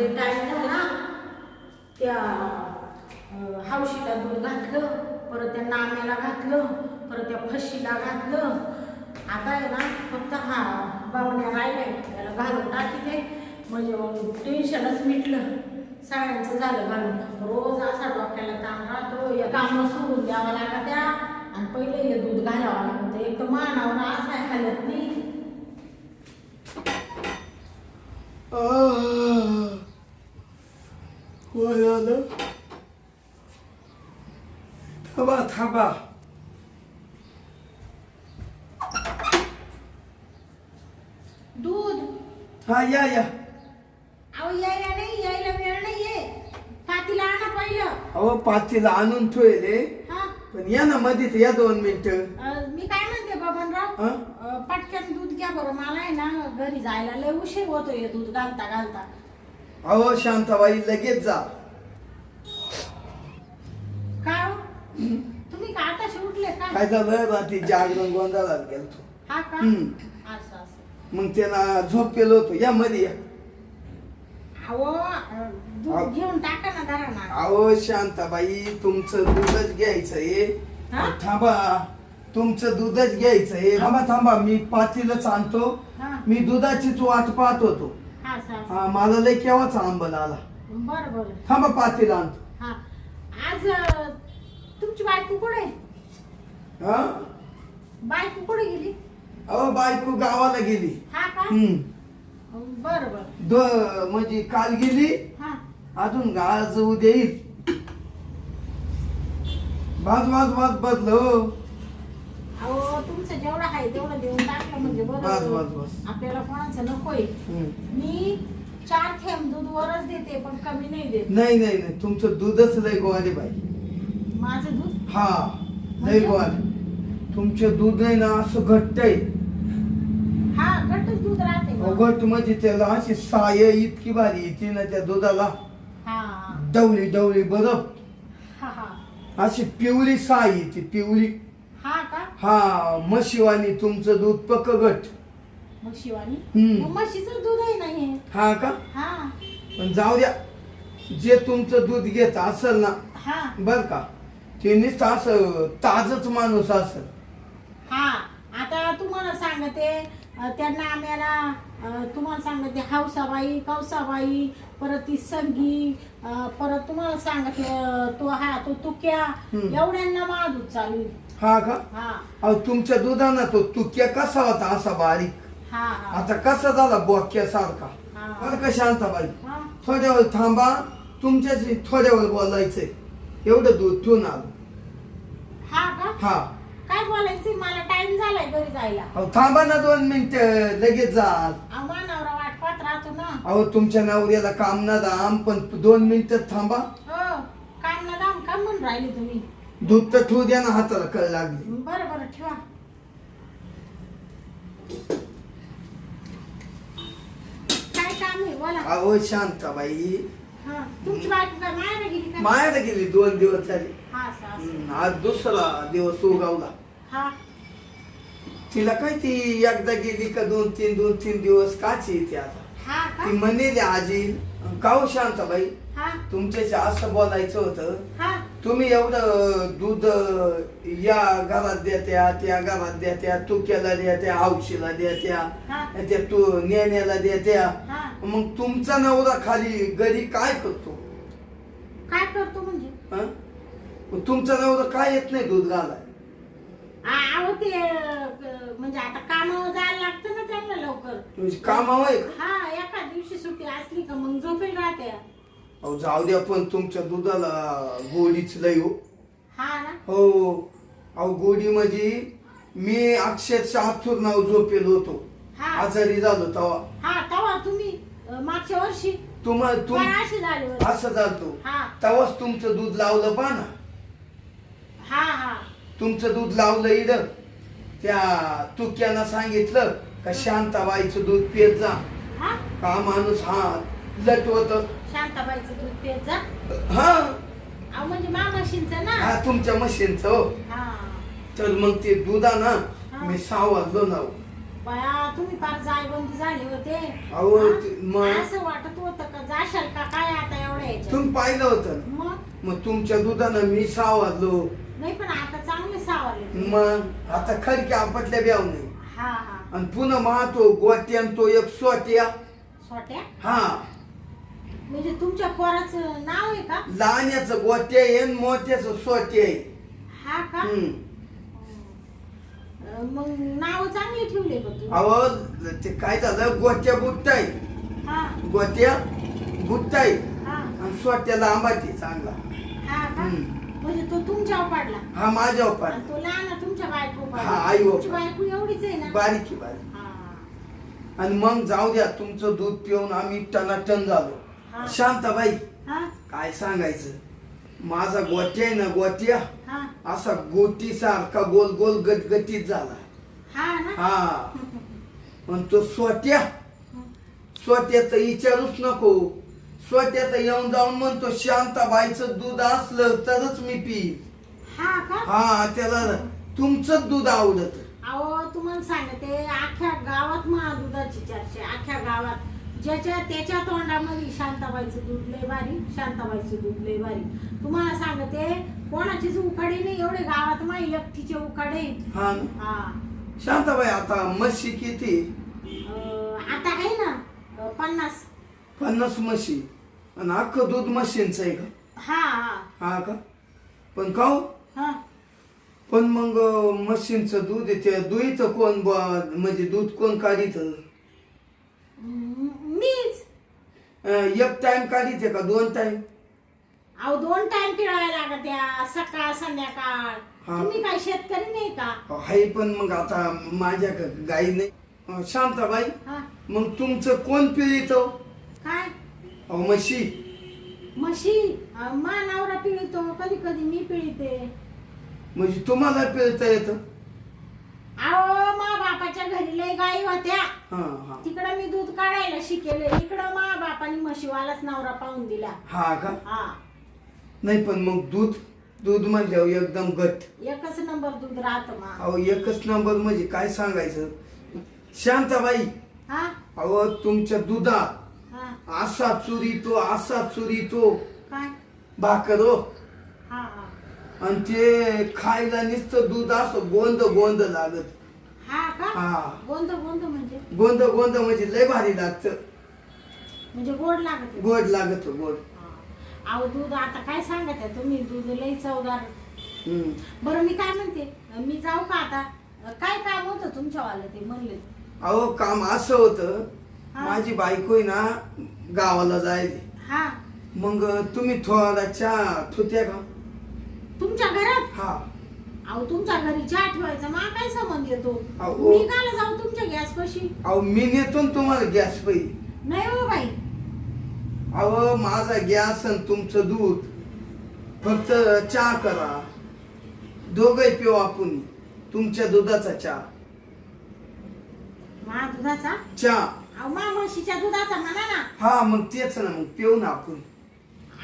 म्हणजे ते टाईम झाला त्या हौशीला हावशीला दूध घातलं परत त्या नाम्याला घातलं परत त्या फशीला घातलं. आता आहे ना फक्त हा बावण्या राहिलाय त्याला घालून टाकी ते म्हणजे मग टेन्शनच मिटलं. सगळ्यांचं झालं घालून. रोज असा डोक्याला ताण राहतो या कामं सोडून द्यावं लागत्या. आणि पहिले हे दूध घालावं लागतं. एक तर मानावर असं आहे हालत नाही वय आलं थांबा थांबा दूध. हा या या. अहो यायला नाही यायला वेळ नाहीये. पातीला आणा पहिलं. अहो पाचीला आणून ठेवले हा. पण या ना मध्येच या दोन मिनिट. अं, मी काय म्हणते बबनराव? हा? अं, पटकन दूध घ्या बरं. मला आहे ना घरी जायला लय उशीर होतोय दूध घालता घालता. अहो शांताबाई लगेच जा. काय हो? तुम्ही का आता उठले का? काय झालं? रात्री जागरण गोंधळात गेलतो. हा का? हम्म. असं असं. मग त्यांना झोप केलं होतं. या मध्ये या. अहो अं, दूध अहो. घेऊन टाका ना धरा ना अहो शांताबाई तुमचं दूधच घ्यायचंय. हा? थांबा. तुमचं दूधच घ्यायचंय. थांबा थांबा. मी पातीलच आणतो. हा. मी दुधाचीच वाट पाहत होतो. हा हा मला लय केव्हाच आंबल आला? बरं बरं. थांबा पातीला आणतो. हा. आज अं, तुमची बायको कुठे? हा? बायको कुठे गेली? अहो बायको गावाला गेली. हा का? हम्म. बरं बरं. दो म्हणजे काल गेली. हा. अजून आज उद्या येईल बाज बाज बाज बदल हो. अहो तुमचं जेवढं आहे तेवढं देऊन टाकलं म्हणजे बस, बस, बरं बस. आपल्याला कोणाचं नकोय. हम्म. मी चार थेंब दूध वरच देते पण कमी नाही देत. नाही नाही नाही. तुमचं दूधच लय गोवाले बाई. माझं दूध? हा लय गोवाले. तुमचं दूध आहे ना असं घट्ट आहे. हा घट्टच दूध राहते. मग. घट्ट म्हणजे त्याला अशी साय इतकी भारी येते ना त्या दुधाला. हा. डवली डवली हा हा. अशी पिवळी साय येते पिवळी. हा का हा म्हशीवानी तुमचं दूध पक्क घट मग शिवानी हम्म. मग म्हशीचं दूध आहे नाही हे. का हा पण जाऊ द्या जे तुमचं दूध घेत असेल ना हा बर का ते नुसतं असं ताजच माणूस असेल हा आता तुम्हाला सांगते अं, त्या नाम्याला अं, तुम्हाला सांगते हौसाबाई कौसाबाई परत ती संगी अं, परत तुम्हाला सांगते अं, तो हा तो तुक्या हम्म. एवढ्यांना माझा दूध चालू आहे. हा का? अहो तुमच्या दुधाना तो तुक्या कसा होता असा बारीक? आता कसा झाला बोक्यासारखा? हा. बरं का शांताबाई. थोड्या वेळ थांबा तुमच्याशी थोड्या वेळ बोलायचंय. एवढं दूध ठेवून आलो. हा काय बोलायचं मला टाइम झालाय घरी जायला. अहो थांबा ना दोन मिनिट लगेच जा. नवरा वाट पाहत राहतो ना. अहो तुमच्या नवऱ्याला काम ना दाम पण दोन मिनिटं थांबा. हो काम ना दाम काम म्हणून राहिले तुम्ही? दूध तर ठेवू द्या ना हाताला कळ लागली. बरं बरं ठेवा. काय काम आहे? बोला. अहो शांताबाई. हा तुमची बायको काय मायाला गेली का? मायाला गेली दोन दिवस झाले. हा असं असं. हम्म, आज दुसरा दिवस उगावला. हा. तिला काय ती एकदा गेली का दोन तीन दोन तीन दिवस काची येते आता. हा का? ती म्हणेली आजी काऊ शांताबाई? हा. तुमच्याशी असं बोलायचं होतं. हा. तुम्ही एवढं दूध या घरात देत्या त्या घरात देत्या तुक्याला देत्या औशीला देत्या हा. त्या तू नेण्याला देत्या. हा. मग तुमचा नवरा खाली घरी काय करतो? काय करतो म्हणजे? हं? मग तुमचा नवरा काय येत नाही दूध घालाय आ- अहो ते अं, म्हणजे आता कामावर जायला लागतं ना त्यांना लवकर. म्हणजे कामावर? आहे का हा एका दिवशी सुट्टी असली का मग झोपेल राहते अहो जाऊ द्या पण तुमच्या दुधाला गोडीच लय हो. हा ना? हो. अहो गोडी म्हणजे मी अक्षरशः आथूर नाव झोपेल होतो. हा. आजारी झालो तेव्हा. हा तवा तुम्ही अं, मागच्या वर्षी तुम्हा पण तुम अशी झाली होती. असं झालतो. हा. तेव्हाच तुमचं दूध लावलं पहा ना. हा हा. तुमचं दूध लावलं इथं. त्या तुक्यानं सांगितलं का शांताबाईचं दूध पित जा. हा? का माणूस हा लटवत शांताबाईचं दूध पेत जा. हा. अहो म्हणजे मामाशींचं ना. हा तुमच्या मशीनचं हो. हा. तर मग ते दुधानं हा. मी सावरलो ना हो. बाया तुम्ही फार जायबंदी झाले होते. अहो, हा? ते- मग- असं वाटत होतं का? जाशाल का? काय आता एवढ्या याच्यात? तुम्ही पाहिलं होतं मग? मग तुमच्या दुधानं मी सावरलो नाही पण आता चांगले सावरले मग? आता खडके आपटल्या ब्याव नाही हा हा. आणि पुन्हा महातो गोट्यान तो एक सोट्या. सोट्या? हा. म्हणजे तुमच्या पोराचं नाव आहे का? लहान्याचं सोट्या आहे. हा का? हम्म. अं, मग नाव चांगली ठेवले का अहो ते काय झालं? गोट्या बुट्टाई हा. गोट्या हा. आणि सोट्याला चांगला. हा का? हम्म. म्हणजे तो तुमच्यावर पडला. हा आणि तो लहान तुमच्या बायको हा, हो. बायको एवढीच आहे ना? बारीकी बारीक. हा. आणि मग जाऊ द्या तुमचं दूध पिऊन आम्ही टनाटन झालो. हा. शांताबाई हा. काय सांगायचं? माझा गोट्या आहे ना गोट्या. हा. असा गोटी सारखा गोल गोल गटगटीत झाला. हा ना? हा. पण तो स्वत्या. स्वत्याचं विचारूच नको. स्वत्याचं येऊन जाऊन म्हणतो शांताबाईचं दूध असलं तरच मी पी हा का? हा त्याला तुमचंच दूध आवडत. अहो तुम्हाला सांगते अख्ख्या गावात महादुधाची चर्चा आहे, अख्ख्या गावात. ज्याच्या त्याच्या तोंडामध्ये शांताबाईचं दूध लय भारी शांताबाईचं दूध लय भारी. तुम्हाला सांगते कोणाचीच उकाडे नाही एवढे गावात माही एकटीचे उकाडे हा ना? हा. शांताबाई आता म्हशी किती? अं, आता आहे ना अं, पन्नास. पन्नास म्हशी. आणि अख्खं दूध म्हशींचं आहे का? हा हा. हा का? पण का हो? हा पण मग म्हशींचं दूध येते दुईचं कोण ब- म्हणजे दूध कोण काढित म- मीच एक टाइम काढित का? दोन टाइम अहो दोन टाइम पिळायला लागत या सकाळ संध्याकाळ. हा. तुम्ही काय शेतकरी नाही का? हाय पण मग आता माझ्या ग- गाई नाही. अं, शांताबाई हा. मग तुमचं कोण पिळीत काय? अहो म्हशी. म्हशी? अं, मा नवरा पिळतो. कधी कधी मी पिळते. म्हणजे तुम्हाला पिळता येतं? अहो मा बापाच्या घरी लय गाई होत्या. हा हा. तिकडं मी दूध काढायला शिकेले. इकडं मा बापाने म्हशीवालाच नवरा पाहून दिला. हा का? हा. नाही पण मग दूध दूध म्हणल्यावर एकदम गट एकच नंबर दूध राहत मा. अहो एकच नंबर म्हणजे काय सांगायचं? शांताबाई. हा? अहो तुमच्या दुधात हा. असा चुरी तो असा चुरी तो काय? भाकर हो. हा हा. आणि ते खायला नुसतं दूध असं गोंद गोंद लागत. हा का? हा. गोंद गोंद म्हणजे? गोंद गोंद म्हणजे लय भारी लागतं. म्हणजे गोड लागत. गोड लागत गोड. अहो दूध आता काय सांगत आहे तुम्ही? दूध लई चवदार. हम्म. बरं मी काय म्हणते? मी जाऊ का आता? काय काम होतं तुमच्यावालं ते म्हणले? अहो काम असं होतं हा. माझी बायको आहे ना गावाला जायली. हा. मग तुम्ही थोडा चहा ठुत्या का? तुमच्या घरात? हा. अहो तुमच्या घरी चहा ठेवायचा मा काय संबंध येतो? अहो. मी काला जाऊ तुमच्या गॅस पशी. अहो मी नेतो ना तुम्हाला गॅस पै नाही हो बाई. अहो माझा गॅस आणि तुमचं दूध. फक्त चहा करा. दोघे पिऊ आपण. तुमच्या दुधाचा चहा. मा दुधाचा? चहा. अहो मा म्हशीच्या दुधाचा म्हणा ना. हा मग तेच ना मग पिऊ ना आपण.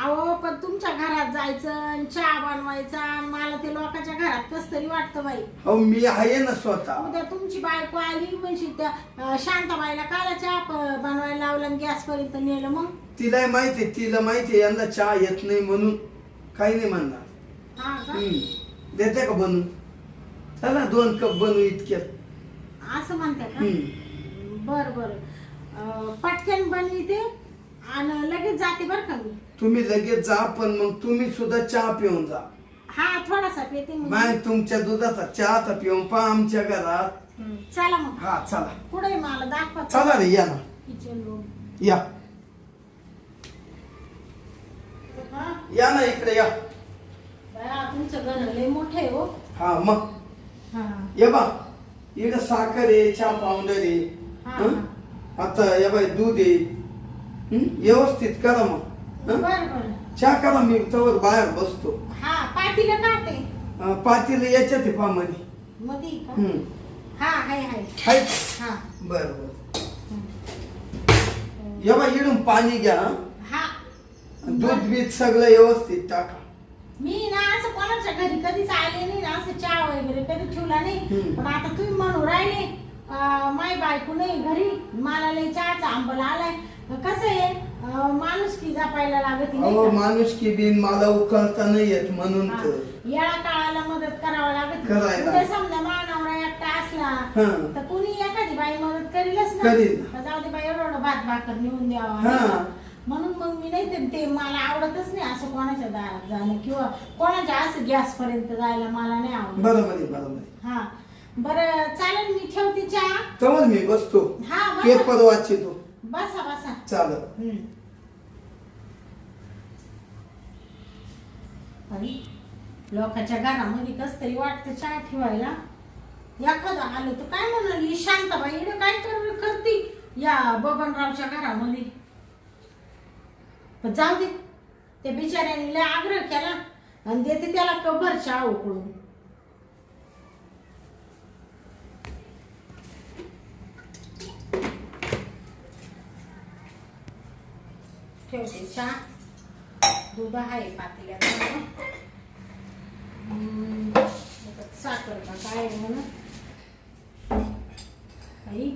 अहो पण तुमच्या घरात जायचं आणि चहा बनवायचा आणि मला ते लोकांच्या घरात कस तरी वाटतं बाई. अहो मी आहे ना स्वतः. उद्या तुमची बायको आली म्हणजे त्या अं, शांताबाईला काला चहा प- बनवायला लावला आणि गॅस पर्यंत नेलं मग? तिला माहितीये तिला माहितीये यांना चहा येत नाही म्हणून काही नाही म्हणणार. हा का? हम्म. देते का बनवून? चला दोन कप बनवू इतक्यात. असं म्हणते का? हम्म. बर बर. अं, पटकन बनविते आणि लगेच जाते बर का मी? तुम्ही लगेच जा पण मग तुम्ही सुद्धा चहा पिऊन जा. हा थोडासा पेते तुमच्या दुधाचा चहा तर पिऊन पहा आमच्या घरात. हम्म, चला मग. हा चला. पुढे मला? दाखवा. चला रे या ना. किचन रूम या. हा? या ना इकडे या. बया, तुमचं घर लय मोठं आहे हो. हा मग. हा. ये बा. इकडे साखर आहे चहा पावडर आहे. हा, हं? आता या बाई दूध आहे. हं? व्यवस्थित करा मग. चहा करा मी तवर बाहेर बसतो. हा पाटीला काटे पातेलं का? हं. हाय हाय हाय हा. बर बर. या बा इकडून पाणी घ्या हं? दूध बीत सगळं व्यवस्थित टाका. मी ना असं कोणाच्या घरी कधीच आले नाही ना असं चहा वगैरे कधी ठेवला नाही. पण आता तुम्ही म्हणून राहिले माय बायको नाही घरी मला लय चहाचा आंबला आलाय कसं आहे माणूस की जपायला लागत अहो माणूस की बिन मला उकळता नाही येत म्हणून तर. या काळाला मदत करावं लागत करायला. उद्या समजा मानवरा एकटा असला हं. तर कुणी एखादी बाई मदत करीलच ना? करील. तर जाऊ दे बाई एवढं भात भाकर नेऊन द्यावा. नाही का? म्हणून मग मी नाही ते- ते मला आवडतच नाही असं कोणाच्या दारात जाणं किंवा कोणाच्या असं गॅस पर्यंत जायला मला नाही आवडत. बरोबर आहे बरोबर आहे हा. बरं चालेल मी ठेवते चहा. मी बसतो. हा पेपर वाचितो. चालत. आणि लोकांच्या घरामध्ये कस तरी वाटतं चहा ठेवायला. एखादं आलं तर काय म्हणाली? ही शांताबाई इकडे काय कर या बबनरावच्या घरामध्ये? पण जाऊ दे. त्या बिचाऱ्याने लय आग्रह केला आणि देते त्याला कबर चहा उकळून ठेवते. चहा. दूध आहे पातेल्यात. साखर का काय म्हणून? काही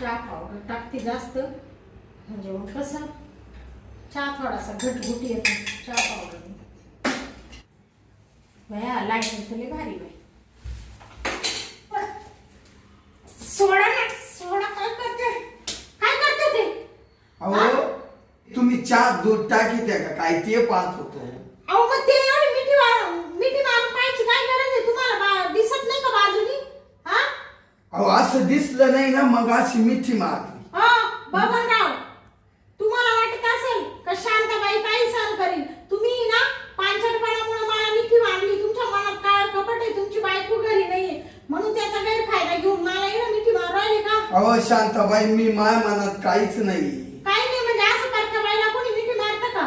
चहा पावडर टाकते जास्त. म्हणजे मग कसं? चहा थोडासा घटघुटी येतो. चहा पावडर बया लाइट भारी बाई सोडा ना सोडा काय करते काय करते ते अहो तुम्ही चहा दूध टाकी त्या का काय ते पाहत होतो. अहो मग ते एवढी मिठी मार मिठी मारून पाहायची काय गरज आहे? तुम्हाला बा- दिसत नाही का बाजूनी? हा? अहो असं दिसलं नाही ना मग अशी मिठी मारली. हा बबनराव तुम्हाला वाटत असेल का शांताबाई काही सहन करील? तुम्ही ना पांचटपणामुळे मला मिठी मारली. तुमच्या मनात काय कपट आहे. तुमची बायको घरी नाहीये. म्हणून त्याचा गैरफायदा घेऊन मला मिठी मारू राहिले का? अहो शांताबाई मी माया मनात काहीच नाही. काही नाही म्हणजे असं करता बाईला कोणी मिठी मारतं का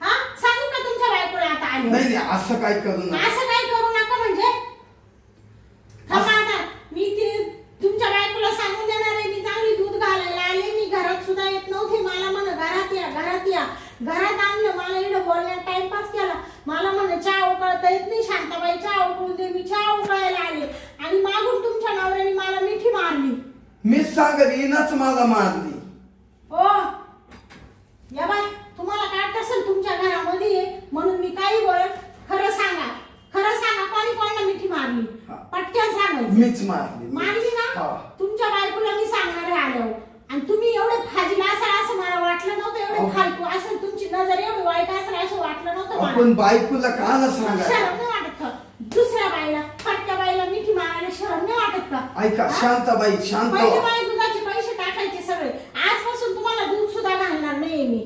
हा सांगू का तुमच्या बायकोला आता आले नाही. नाही असं काय करू नका. असं काय करू नका म्हणजे थांबा आता मी ते तुमच्या बायकोला सांगून देणार आहे मी चांगली दूध घालायला आले मी घरात सुद्धा येत नव्हते मला म्हण घरात या घरात या घरात आणलं मला इकडं बोलण्यात टाइमपास केला मला म्हण चहा उकळता येत नाही शांताबाई चहा उकळून दे मी चहा उकळायला आले आणि मागून तुमच्या नवऱ्याने मला मिठी मारली मीच सांगत येणच मला मारली ओ या बाय तुम्हाला काय असेल तुमच्या घरामध्ये आहे, म्हणून मी काही बोलत खरं सांगा खरं सांगा कोणी कोणाला मिठी मारली हा. पटकन सांगायचं मारली ना? हा. तुमच्या बायकोला मी सांगणार आहे आल्यावर आणि तुम्ही एवढे फाजीला असाल असं मला वाटलं नव्हतं एवढे अहो. फालतू असेल तुमची नजर एवढी वाईट असेल असं वाटलं नव्हतं मला. आपण बायकोला का ना सांगा शरम नाही वाटत का? दुसऱ्या बाईला फटक्या बाईला मिठी मारायला शरम नाही वाटत का? ऐका हा? शांताबाई शांत पहिले व्हा. बाई दुधाचे पैसे टाकायचे सगळे. आजपासून तुम्हाला दूध सुद्धा घालणार नाही मी.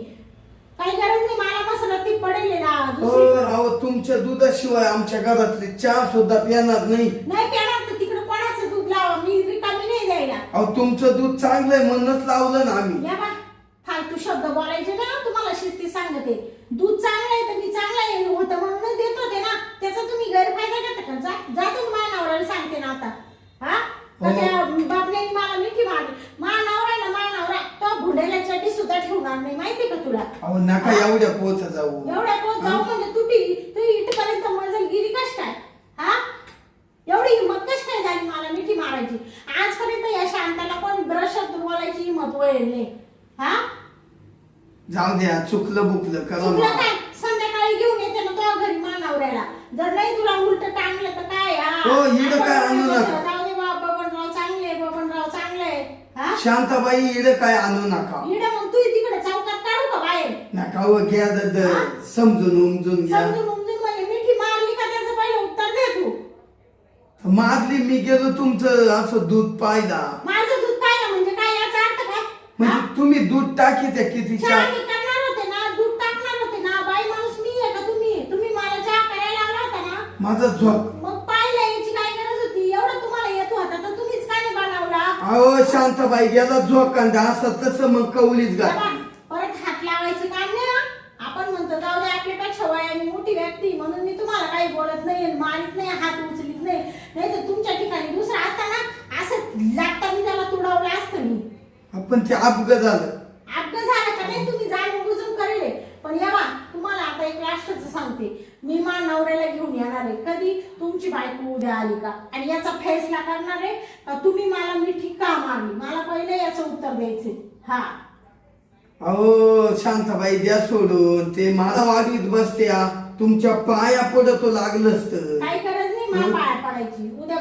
काही गरज नाही मला मसाला ती पडेल ना हो दुसरी. राव तुमच्या दुधाशिवाय आमच्या घरातली चहा सुद्धा पिणार नाही. नाही पेणार तर तिकडे कोणाचं दूध लावा मी रिकामी नाही द्यायला अहो तुमचं दूध चांगलंय म्हणूनच लावलं ना आम्ही. या बा फालतू शब्द बोलायचे ना तुम्हाला शिस्ती सांगते. दूध चांगलं आहे तर मी चांगलं आहे होतं म्हणूनच देत होते ना. त्याचा तुम्ही गैरफायदा घेता का? जा जा तुम्ही माझ्या नवऱ्याला सांगते ना आता. हा? तर हो. त्या बापण्याने मला मिठी मारली. माझा नवरा आहे ना माझा नवरा तो भुंडेला चड्डी सुद्धा ठेवणार नाही. माहिती का तुला? अहो नका एवढ्या पोच जाऊ. एवढ्या पोत जाऊ म्हणजे तुटी तू इथपर्यंत मजल गिरी कश काय हा? एवढी हिंमत कश काय झाली मला मिठी मारायची? आजपर्यंत या शांताला कोण ब्रशात बोलायची हिंमत वळेल. हा? जाऊ द्या चुकलं बुकलं करा चुकलं ना. काय? संध्याकाळी घेऊन येते ना तो घरी मानावऱ्याला. जर नाही तुला उलट टांगलं तर काय? हा? हो, हिडं काय आपण आणू म्हणतो, नका. जाऊ दे बा बबनराव चांगले बबनराव चांगले हा? शांताबाई इड काय आणू नका. हिडं मग तू तिकडे चौकात काढू का बाहेर? नका हो घ्या द- द-? समजून उमजून घ्या. समजून उमजून म्हणजे मिठी मारली का त्याचं पहिलं उत्तर दे तू मारली मी गेलो तुमचं असं दूध पायदा माझं दूध पाहिलं म्हणजे काय याचा अर्थ काय? हा? म्हणजे तुम्ही दूध टाकी त्या किती चहा चहा मी करणार होते ना दूध टाकणार होते ना. बाई माणूस मी आहे का तुम्ही? तुम्ही मला चहा करायला लावला होता ना? माझा झोप. मग पाहिलं याची काय गरज होती? एवढं तुम्हाला येत होता तर तुम्हीच का नाही बनवला अहो शांताबाई गेला झोकांदा असं तसं मग कवलीच तेव्हा घातली परत हात लावायचं काम नाही हा. आपण म्हणतो जाऊ दे आपल्यापेक्षा वयाने मोठी व्यक्ती म्हणून मी तुम्हाला काही बोलत नाही मारित नाही हात उचलीत नाही नाही तर तुमच्या ठिकाणी दुसरं असताना असं लागताना त्याला तुडवलं असतं मी आपण ते अपघ झालं. अपघात झाला का नाही तुम्ही जाणून बुजून करेल. पण यावा तुम्हाला आता एक राष्ट्राचं सांगते. मी मा नवऱ्याला घेऊन येणार आहे. कधी? तुमची बायको उद्या आली का? आणि याचा फैसला करणार आहे का? तुम्ही मला मिठी का मारली? मला पहिले याचं उत्तर द्यायचंय. हा. अहो शांताबाई द्या सोडून. ते मला वाढवीत बसत्या. तुमच्या पाया पडतो लागलं असतं काही गरज नाही मला पाया पडायची. उद्या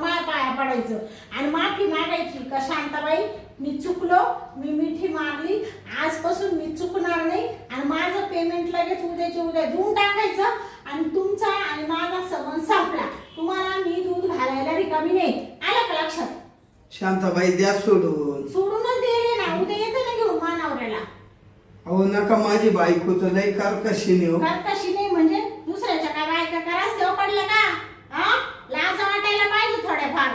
मला पाया पडायचं. आणि माफी मागायची का शांताबाई? मी चुकलो मी मिठी मारली. आजपासून मी चुकणार नाही. आणि माझं पेमेंट लगेच उद्याच्या उद्या देऊन टाकायचं. आणि तुमचा आणि माझा संबंध संपला. तुम्हाला मी दूध घालायला रिकामी नाही. आलं का लक्षात? शांताबाई द्या सोडून. सोडूनच दिले ना. उद्या येते ना घेऊन मानावऱ्याला. अहो नका माझी बायको तर लय कशी नेऊ कशी नाही म्हणजे दुसऱ्याच्या काय बायका करास देव पडलं का हा लाज वाटायला पाहिजे थोड्याफार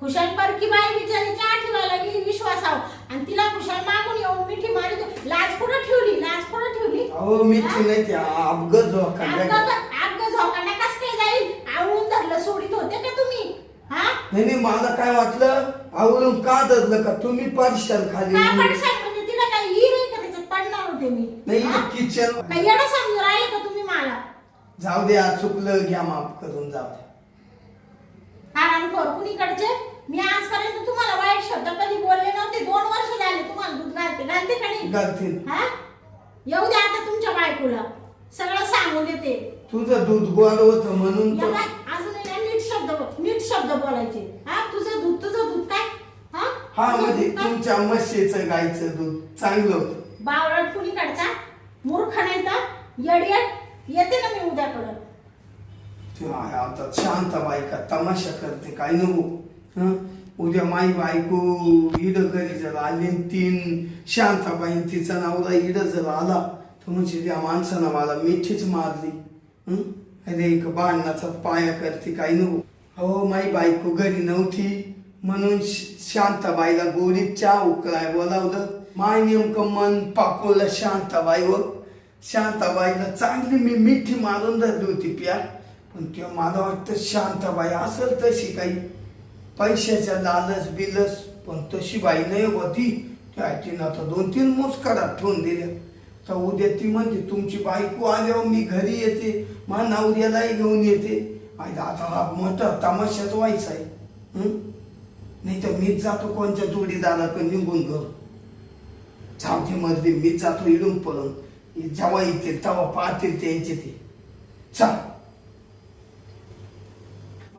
खुशाल परकी बाई बिचारीच्या आठवायला गेली विश्वासाव आणि तिला खुशाल मागून येऊन मिठी मारी तू लाज कुठं ठेवली? लाज कुठं ठेवली? अहो मी नाही त्या अपघात आग आग झोकांना कस काय जाईल? आवळून धरलं सोडित होते का तुम्ही? हा? नाही नाही मला काय वाटलं आवडून का धरलं का? तुम्ही पडशाल खाली. काय पडशाल म्हणजे तिला काय हिर आहे का त्याच्यात? पडणार होते मी. नाही? किचन. काय येणं समजून राहिले का तुम्ही मला? जाऊ द्या चुकलं घ्या माफ करून जाऊ द्या. हरामखोर कुणीकडचे? मी आजपर्यंत तुम्हाला वाईट शब्द कधी बोलले नव्हते. दोन वर्ष झाले तुम्हाला दूध घालते. घालते का नाही? घालतील हा? येऊ द्या आता तुमच्या बायकोला. सगळं सांगून देते. तुझं दूध गोड होतं म्हणून या तर बाय अजून नीट शब्द बोल- नीट शब्द बोलायचे. हा? तुझं दूध तुझं दूध काय? हा? हा तुझं म्हणजे दूध काय? तुमच्या म्हशीचं गायचं दूध. चांगलं होतं. बावळट कुणीकडचा? मूर्ख नाही तर? येडियट? येते ना मी उद्याकडं. ते आहे आता शांत बायका तमाशा करते. काय नको? हं? उद्या माई बायको इड घरी जर आली तीन शांताबाई तिचा नवरा इड जर आला. तर म्हणजे त्या माणसानं मला मिठीच मारली. हं? अरे एक भांडणाचा पाया करते काही नको. हो माई बायको घरी नव्हती. म्हणून श- शांताबाईला गोडीत चहा उकळाय बोलावलं. माय नेमकं मन पाकोलं शांताबाईवर शांताबाईला चांगली मी मिठी मारून धरली होती प्या. पण तेव्हा मला वाटतं शांताबाई असेल तशी काही. पैशाच्या लालच बिलस पण तशी बाई नाही होती. त्या तिनं आता दोन तीन मुस्काडात ठेवून दिल्या. तर उद्या ती म्हणते तुमची बायको आल्यावर मी घरी येते. मा नवऱ्यालाही घेऊन येते. आणि आता हा मोठा तमाशाच व्हायचा आहे. नाही तर मीच जातो कोणच्या जोडीदाराकडे निघून घर जाऊ मधली मीच जातो इडून पळून. जेव्हा येतील तेव्हा पाहतील त्यांचे ते. चा